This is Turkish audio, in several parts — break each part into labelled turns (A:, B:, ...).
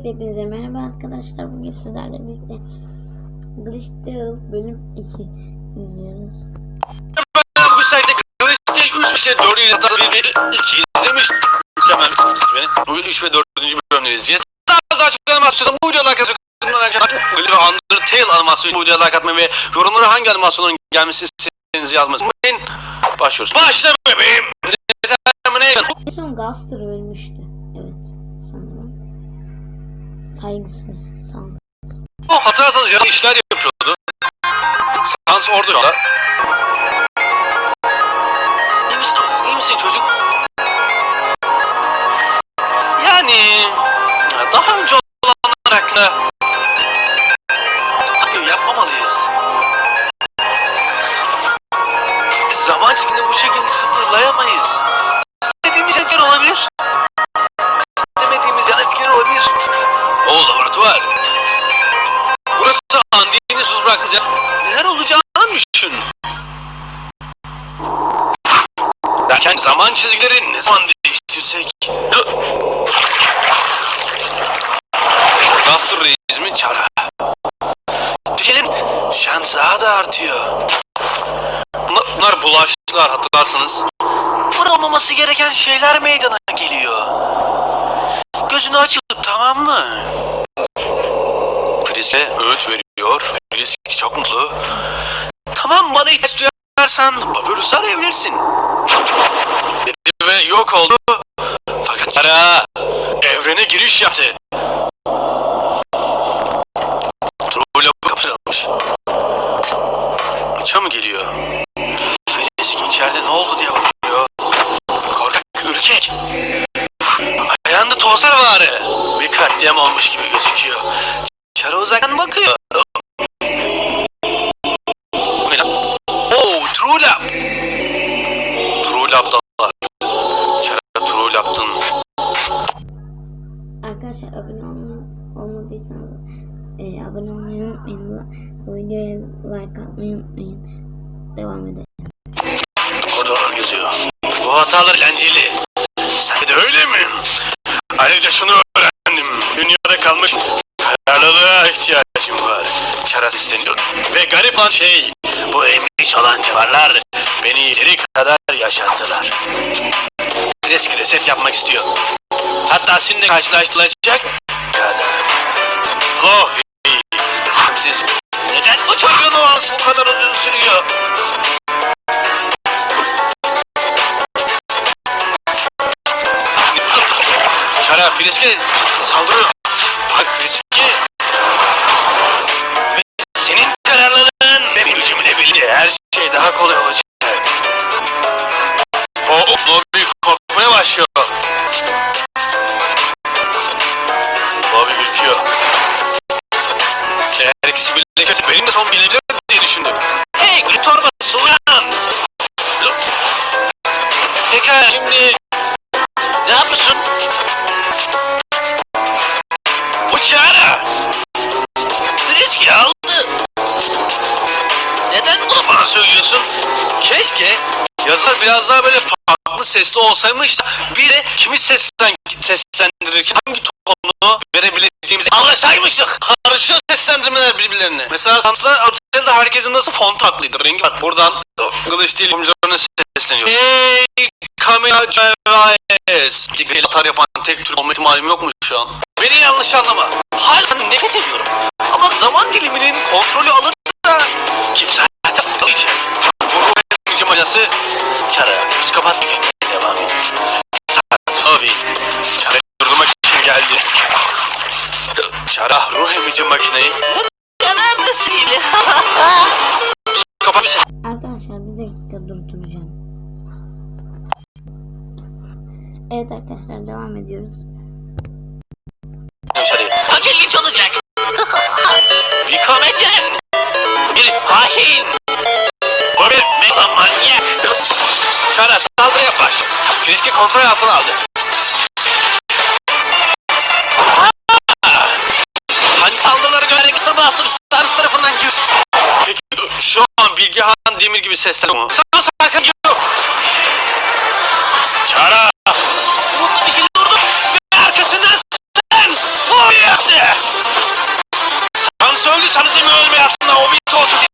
A: Öncelikle hepinize merhaba arkadaşlar. Bugün sizlerle birlikte Glitch Tale bölüm 2 izliyoruz.
B: Ben bu sayede Gristel 3 ve 4. yılda bir 2 izlemiş. Mükemmel beni. Bugün 3 ve 4. bölümleri izleyeceğiz. Daha fazla açıklama animasyonu bu like atmayı Glitch ve Undertale animasyonu bu videoya like atmayı ve yorumlara hangi animasyonun gelmesi istediğinizi yazmayı unutmayın. Başlıyoruz. Başla bebeğim.
A: En son Gaster ölmüştü. Saygısız sanırım.
B: O hatırlarsanız yarı işler yapıyordu. Sans orada yola. İyi misin, iyi misin çocuk? Derken zaman çizgileri ne zaman değiştirsek? Master Reis'imin çara. Düşelim. Şans daha da artıyor. Bunlar, bulaştılar hatırlarsanız. Burada olmaması gereken şeyler meydana geliyor. Gözünü açıp tamam mı? Priske öğüt veriyor. Prisk çok mutlu. Tamam bana ihtiyaç duyarsan Babürüs'ü arayabilirsin. Dedi ve yok oldu. Fakat ara evrene giriş yaptı. Truvla kapatılmış. Aça mı geliyor? Prisk içeride ne oldu diye bakıyor. Korkak ürkek. Ayağında tozlar var. Bir katliam olmuş gibi gözüküyor. Çara uzaktan bakıyor. Lab'dalar. Çara True Lab'dın.
A: Arkadaşlar abone olma, olmadıysanız e, abone olmayı unutmayın. Bu videoya like atmayı unutmayın. Devam edelim.
B: Koridorlar geziyor. Bu hatalar eğlenceli. Sen de öyle mi? Ayrıca şunu öğrendim. Dünyada kalmış kararlılığa ihtiyacım var. Çara sesleniyor. Ve garip olan şey, bu emmiş olan canavarlar beni yeteri kadar yaşattılar. Eski reset yapmak istiyor. Hatta seninle karşılaştırılacak kadar. Oh, siz neden bu çocuğun olası bu kadar uzun sürüyor? Şara Friske saldırıyor. Bak Friske. Daha kolay olacak. O Bobby korkmaya başlıyor. Bobby ürküyor. Eğer ikisi birleşirse benim de son bilebilir diye düşündüm. Hey gül torbası. Look. Pekala şimdi ne yapıyorsun? Uçağına! Friski aldı. Bana söylüyorsun? Keşke yazılar biraz daha böyle farklı sesli olsaymış da bir de kimi seslen seslendirirken hangi tonu verebileceğimizi anlaşaymıştık. Karışıyor seslendirmeler birbirlerine. Mesela Santra Artel'de herkesin nasıl font haklıydı. Rengi var. Buradan English değil oyuncularına sesleniyor. Hey Kamila Cevayes. Bir atar yapan tek tür olma ihtimalim yok mu şu an? Beni yanlış anlama. Hala nefret ediyorum. Ama zaman diliminin kontrolü alırsa kimse manası Çara psikopat bir gün devam ediyor. Sobi Çara'yı durdurmak için geldi. Çara ruh emici makineyi Neredesin? Psikopat bir ses.
A: Arkadaşlar bir dakika durduracağım. Evet arkadaşlar devam ediyoruz.
B: Bilgehan Demir gibi sesler mu? Sana sakın yok. Çara. Umut ilişkili vurdu şey ve arkasından Sans. Bu yaptı. Sans öldü sanırım ölmeye aslında o bir olsun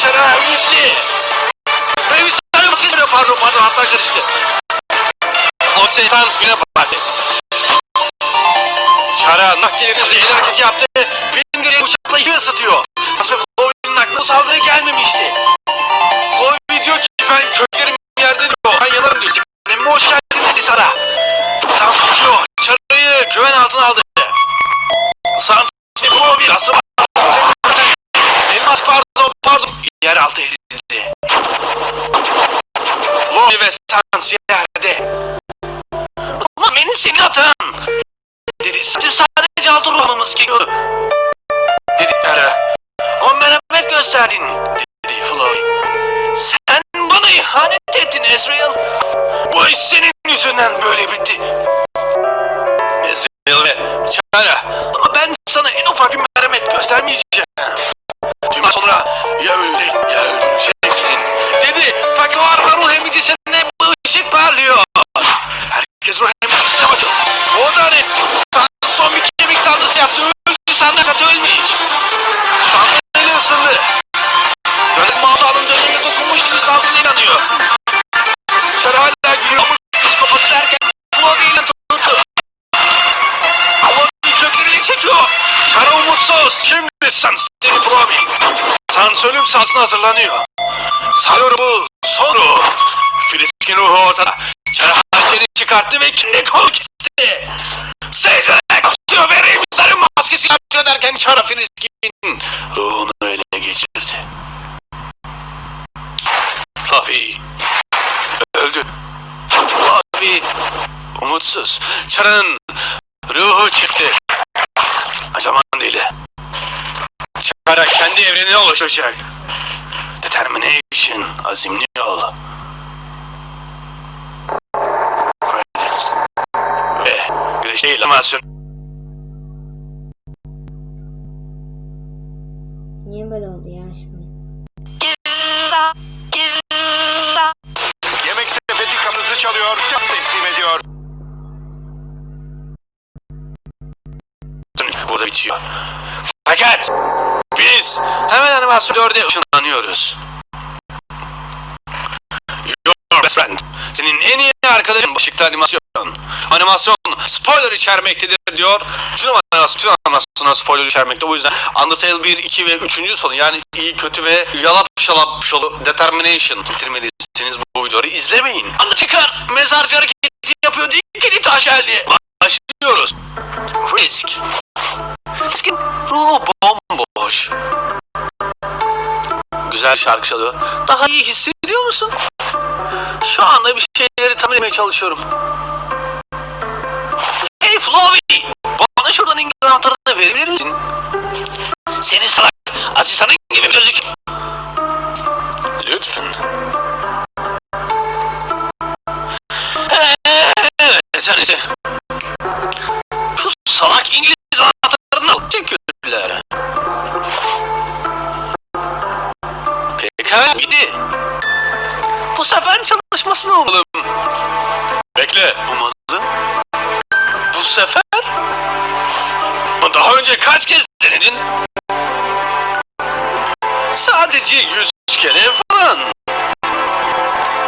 B: gitti. Böyle bir sarı basket vuruyor pardon pardon hatlar karıştı. O ses Sans bine parti. Çara nakliyenin zehir hareketi yaptı. Bin derecelik uçakla yeri ısıtıyor. Sans ve Flow'un aklına saldırı gelmemişti. Floyd diyor ki pardon. Yer altı erildi. Floyd ve Sans yerde. Ama beni senin atan. Dedi. Sadece sadece altı ruhlamamız gerekiyordu. Dedi Çara. Ama merhamet gösterdin. Dedi Floyd. Sen bana ihanet ettin Ezreal. Bu iş senin yüzünden böyle bitti. Ezreal ve Çara. Ama ben sana en ufak bir merhamet göstermeyeceğim. Çara umutsuz. Şimdi Sans dedi Flavi. Sans ölüm sahasına hazırlanıyor. Sanıyorum bu soru. Filiskin ruhu ortada. Çara hançeri çıkarttı ve kendi kolu kesti. Secdene kasıyor ve Remizar'ın maskesi yapıyor derken Çara Filiskin ruhunu ele geçirdi. Flavi öldü. Flavi umutsuz. Çara'nın ruhu çıktı. Zaman değil. Çara kendi evrenine ulaşacak. Determination, azimli ol. Credits. Ve güneşte ilamasyon.
A: Niye böyle oldu ya şimdi?
C: Yemek sepeti kanızı çalıyor, gaz teslim ediyor.
B: Burada bitiyor. Fakat hemen animasyon 4'e ışınlanıyoruz. Your best friend. Senin en iyi arkadaşın başlıklı animasyon. Animasyon spoiler içermektedir diyor. Bütün animasyon, bütün animasyonlar spoiler içermekte. O yüzden Undertale 1, 2 ve 3. sonu yani iyi, kötü ve yalap şalap şolu Determination bitirmelisiniz bu videoyu. izlemeyin. Undertaker mezarcı hareketi yapıyor değil ki taş geldi. Başlıyoruz. Risk. Risk'in ruhu bomboş. Güzel şarkı çalıyor. Daha iyi hissediyor musun? Şu anda bir şeyleri etmeye çalışıyorum. Hey Flavi! Bana şuradan İngiliz anahtarını verebilir misin? Seni salak! Asistanın gibi gözük. Lütfen. Neyse. Şu salak İngiliz anahtarını al. Teşekkürler. Sefer çalışmasını umalım. Bekle. Umalım. Bu sefer? Daha önce kaç kez denedin? Sadece yüz kere falan.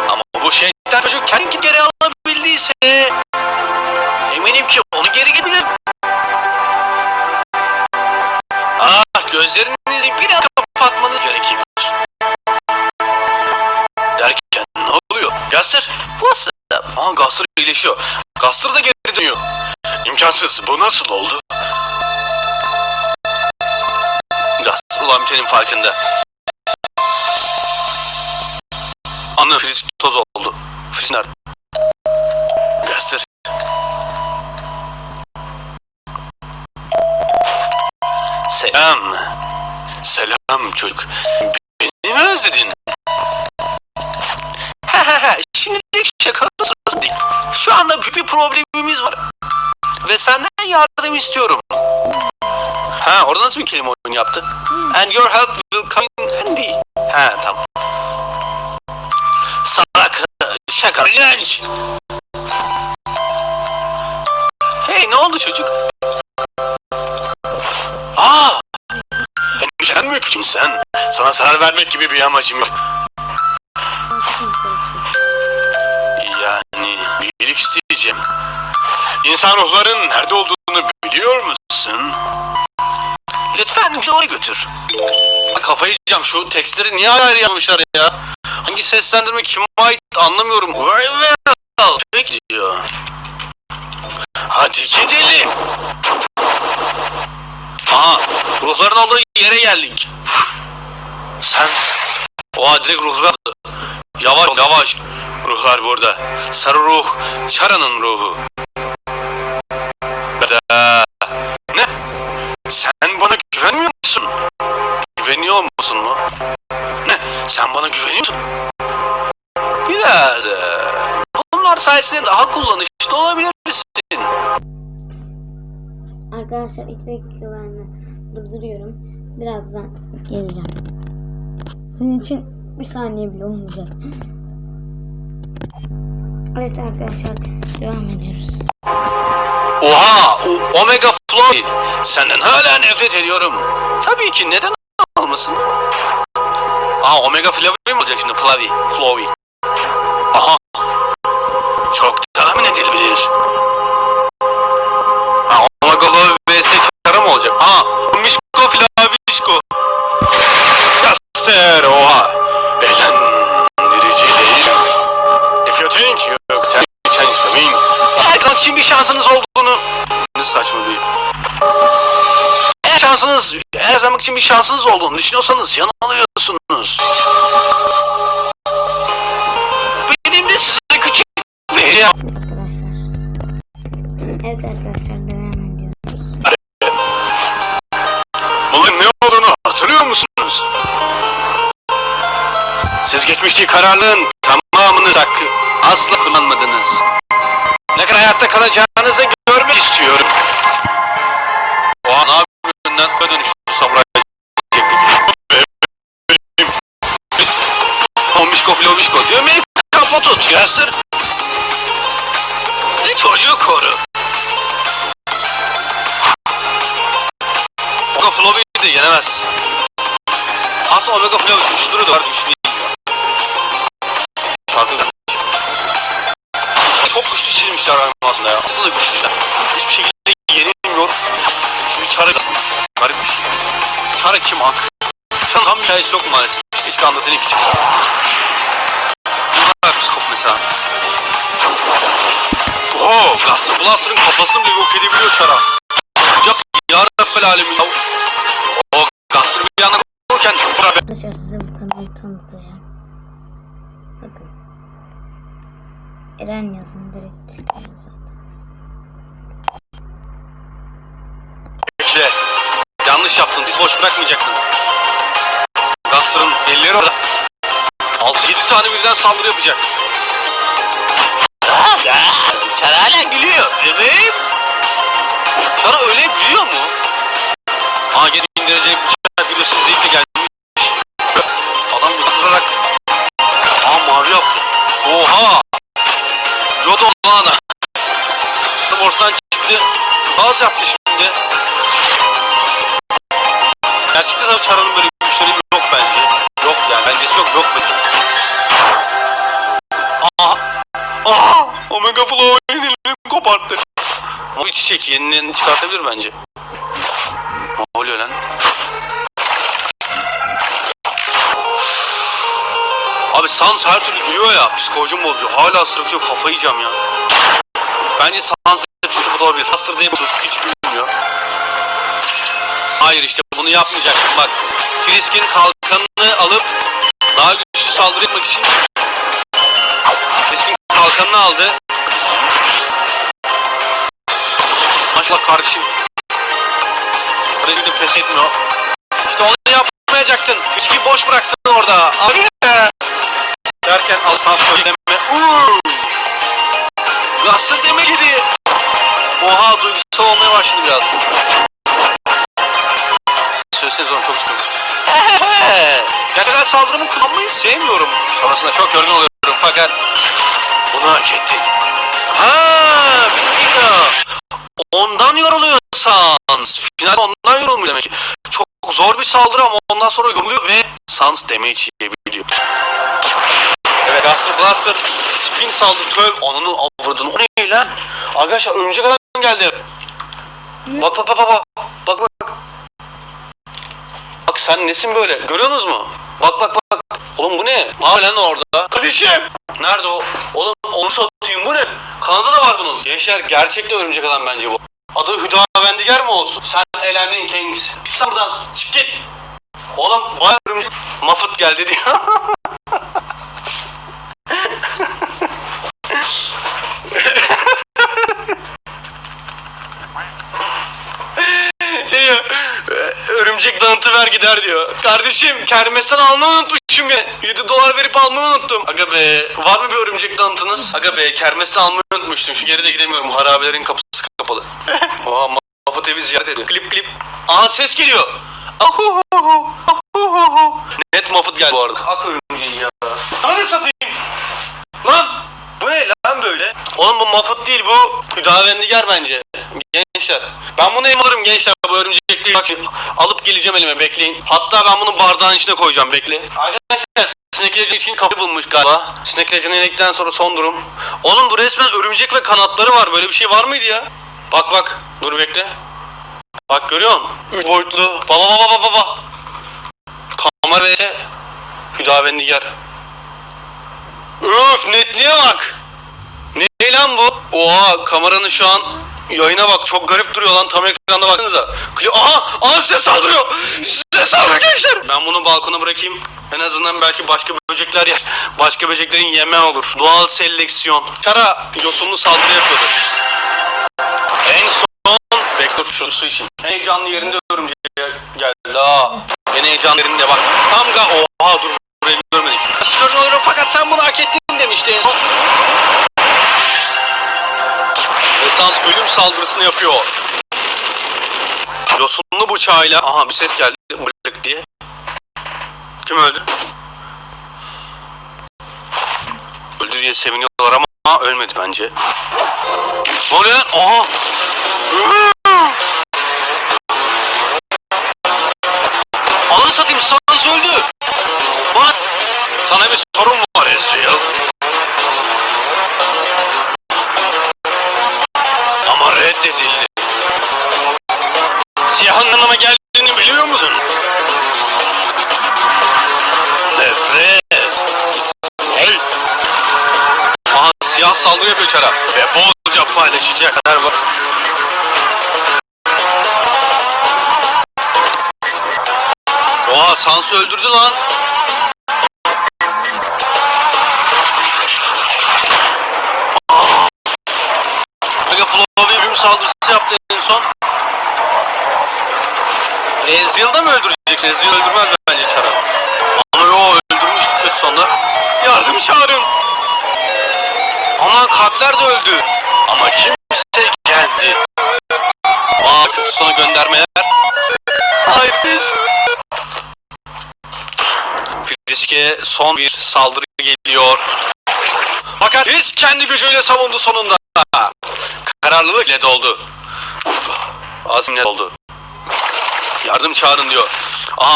B: Ama bu şeytan çocuk kendi geri alabildiyse... Eminim ki onu geri gelebilir. Gaster iyileşiyor. Gaster da geri dönüyor. İmkansız. Bu nasıl oldu? Gaster ulan bitenin farkında. Anne Filiz toz oldu. Filiz nerede? Gaster. Selam. Selam çocuk. Beni mi özledin? Şimdilik şaka sırası değil. Şu anda bir problemimiz var. Ve senden yardım istiyorum. Ha orada nasıl bir kelime oyunu yaptı? And your help will come in handy. Ha tamam. Salak şaka genç. Hey ne oldu çocuk? Aa! Endişelen mi küçüm sen? Sana zarar vermek gibi bir amacım yok. İnsan ruhların nerede olduğunu biliyor musun? Lütfen bizi oraya götür. Kafayı yiyeceğim şu tekstleri niye ayrı ayrı yazmışlar ya? Hangi seslendirme kime ait anlamıyorum. Very well. Peki diyor. Hadi gidelim. Aha ruhların olduğu yere geldik. Sen Oha direkt ruhlar. Yavaş yavaş. Ruhlar burada. Sarı ruh, Çara'nın ruhu. Güveniyor musun mu? Ne? Sen bana güveniyor musun? Biraz. Bunlar sayesinde daha kullanışlı olabilirsin.
A: Arkadaşlar iki dakikalarını durduruyorum. Birazdan geleceğim. Sizin için bir saniye bile olmayacak. Evet arkadaşlar devam ediyoruz.
B: Oha! O- Omega Floyd! Senden hala nefret ediyorum. Tabii ki neden olmasın? Aa Omega Flavi mi olacak şimdi? Flavi. Flowy. Aha. Çok şansınız, her zaman için bir şansınız olduğunu düşünüyorsanız yanılıyorsunuz. Benim de size küçük bir hediye
A: Arkadaşlar. Evet arkadaşlar devam ediyoruz.
B: Bunun ne olduğunu hatırlıyor musunuz? Siz geçmişteki kararlığın tamamını hakkı asla kullanmadınız. Ne kadar hayatta kalacağınızı görmek istiyorum. Ve çocuğu koru. Omega Flow'u de yenemez. Aslında Omega Flow güçlü duruyor da var güçlü. Şarkı. Çok güçlü çizmişler aslında ya. Aslında güçlüler. Hiçbir şekilde yenilmiyor. Şimdi Çara garip bir şey. Çara kim hak? Çara'nın tam hikayesi yok maalesef. İşte keşke anlatayım ki çıksa. Bunlar psikop mesela. Oo, Blaster Blaster'ın kafasını bile yok edebiliyor Çara. Olacak ya Rabbel alemin. ya. O Gaster bir yana korurken bura be.
A: Arkadaşlar size bu kanalı tanıtacağım. Bakın. Eren yazın direkt çıkıyor zaten.
B: Bekle. Yanlış yaptın. Biz boş bırakmayacaktın. Gaster'ın elleri orada. 6-7 tane birden saldırı yapacak. Gülüyor. Bebeğim. Çara öyle gülüyor mu? Aa gene indirecek bıçak zevkle gelmiş. Adam vurarak. Aa mavi yaptı. Oha. Yoda olana. Star Wars'tan çıktı. Gaz yaptı şimdi. Gerçekten tabii Çara'nın böyle güçleri yok bence. Yok yani bencesi yok yok bence. Aha! Aha! Omega elini koparttı. Bu iç çiçek yeniden çıkartabilir bence. Ne oluyor lan? Abi Sans her türlü gülüyor ya. Psikolojim bozuyor. Hala sırıtıyor. Kafayı yiyeceğim ya. Bence Sans psikopat olabilir. Hasır diye. Hiç gülmüyor. Hayır işte bunu yapmayacaksın bak. Frisk'in kalkanını alıp daha güçlü saldırı yapmak için Maşallah karşı. Redim'de pes etmiyor. İşte onu yapmayacaktın. Frisk'i boş bıraktın orada. Abi. Derken al sansör deme. Uuu. Gastır demek idi. Oha duygusal olmaya başladı biraz. sezon çok sıkıntı. Gerçekten saldırımı kullanmayı sevmiyorum. Sonrasında çok yorgun oluyorum fakat bunu hak etti. Ha. Ondan yoruluyor Sans. Final ondan yorulmuyor demek ki. Çok zor bir saldırı ama ondan sonra yoruluyor ve Sans damage yiyebiliyor. Evet Buster Blaster spin saldırı töv onunu avradın. O ne lan? Arkadaşlar örümcek adam geldi. Bak bak bak bak bak. Bak bak. Bak sen nesin böyle? Görüyorsunuz mu? Bak bak bak. Oğlum bu ne? Ne lan orada? Kardeşim. Nerede o? Oğlum onu satayım bu ne? Kanada da var bunun. Gençler gerçekten örümcek adam bence bu. Adı Hüda Vendiger mi olsun? Sen elendin Kings. Lan buradan. Çık git. Oğlum vay örümcek. Muffet geldi diyor. şey diyor, "Ee, örümcek dağıntı ver gider diyor. Kardeşim kermesten almayı unutmuşum ya. 7 dolar verip almayı unuttum. Aga be var mı bir örümcek dağıntınız? Aga be kermesten almayı unutmuştum. Şu geri de gidemiyorum. Harabelerin kapısı kapalı. Oha Mahmut evi ziyaret ediyor. Klip klip. Aa ses geliyor. Ahuhuhu. Ahuhuhu. Net Mahmut geldi bu arada. Ak örümceği ya. Hadi satayım. Lan bu ne lan böyle? Oğlum bu Muffet değil bu Hüdavendigar bence. Gençler. Ben bunu elim alırım gençler bu örümcek değil. Bakın alıp geleceğim elime bekleyin. Hatta ben bunu bardağın içine koyacağım bekle. Arkadaşlar Snake için kapı bulmuş galiba. Legend'ı inekten sonra son durum. Oğlum bu resmen örümcek ve kanatları var. Böyle bir şey var mıydı ya? Bak bak. Dur bekle. Bak görüyor musun? Üç boyutlu. Baba baba baba baba. Kamera vs. Hüdavendigar. Öf netliğe bak. Ne lan bu? Oha kameranın şu an yayına bak çok garip duruyor lan tam ekranda baksanıza. Aha! Aha size saldırıyor! Size saldırıyor gençler! Ben bunu balkona bırakayım. En azından belki başka böcekler yer. Başka böceklerin yeme olur. Doğal seleksiyon. Çara yosunlu saldırı yapıyordu. En son vektör şusu için. En heyecanlı yerinde örümcek geldi. Aa, en heyecanlı yerinde bak. Tam ga... Oha dur burayı görmedik. Kasıtlarını alırım fakat sen bunu hak ettin demişti en son. Esans ölüm saldırısını yapıyor. Yosunlu bıçağıyla... Aha bir ses geldi. Blık diye. Kim öldü? Öldü diye seviniyorlar ama ölmedi bence. Ne oluyor lan? Aha! Saldırı yapıyor çara. Ve bolca paylaşacak kadar var. Oha Sans'ı öldürdü lan. Mega Flow'u bir saldırısı yaptı en son. Ezreal'da mı öldüreceksin? Ezreal öldürmez bence Çara. Ama yo öldürmüştü kötü sonlar. Yardım çağırın. Ama kalpler de öldü. Ama kimse geldi. Aa kötü sonu göndermeler. Hayır biz. Riske son bir saldırı geliyor. Fakat Risk kendi gücüyle savundu sonunda. Kararlılık ile doldu. Azimle doldu. Yardım çağırın diyor. Aha.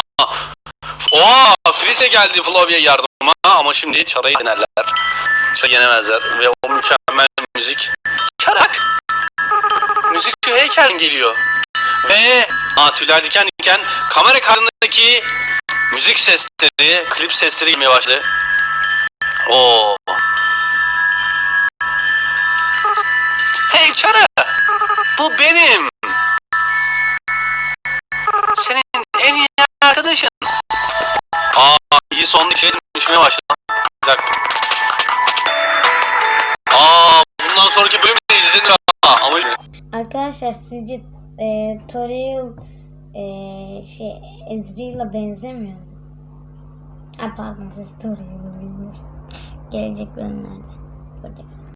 B: Oha Frise geldi Flavia'ya yardıma ama şimdi Çara'yı yenerler. Yenemezler ve o mükemmel müzik. Çarak. Müzik heykel geliyor. Ve aa, tüyler diken diken kamera karşısındaki müzik sesleri, klip sesleri gelmeye başladı. Oo. Hey Çara! Bu benim. Senin en iyi arkadaşın. Aa iyi sonluk şey düşmeye başladı. Bir dakika. Sonraki bölüm de izlenir ha. Ama
A: Arkadaşlar sizce e, Toriel e, şey Ezreal'a benzemiyor mu? Ha pardon siz Toriel'i bilmiyorsunuz. Gelecek bölümlerde göreceksiniz.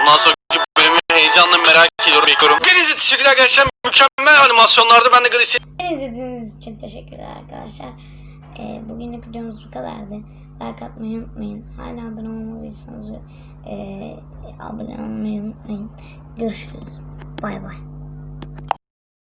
B: bundan sonraki bölümü heyecanla merak ediyorum. Bekliyorum. Hepinize teşekkürler arkadaşlar. Mükemmel animasyonlardı. Ben de Galaxy
A: Hepinize çok teşekkürler arkadaşlar. Ee, bugünlük videomuz bu kadardı. Like atmayı unutmayın. Hala abone olmadıysanız e, abone olmayı unutmayın. Görüşürüz. Bay bay.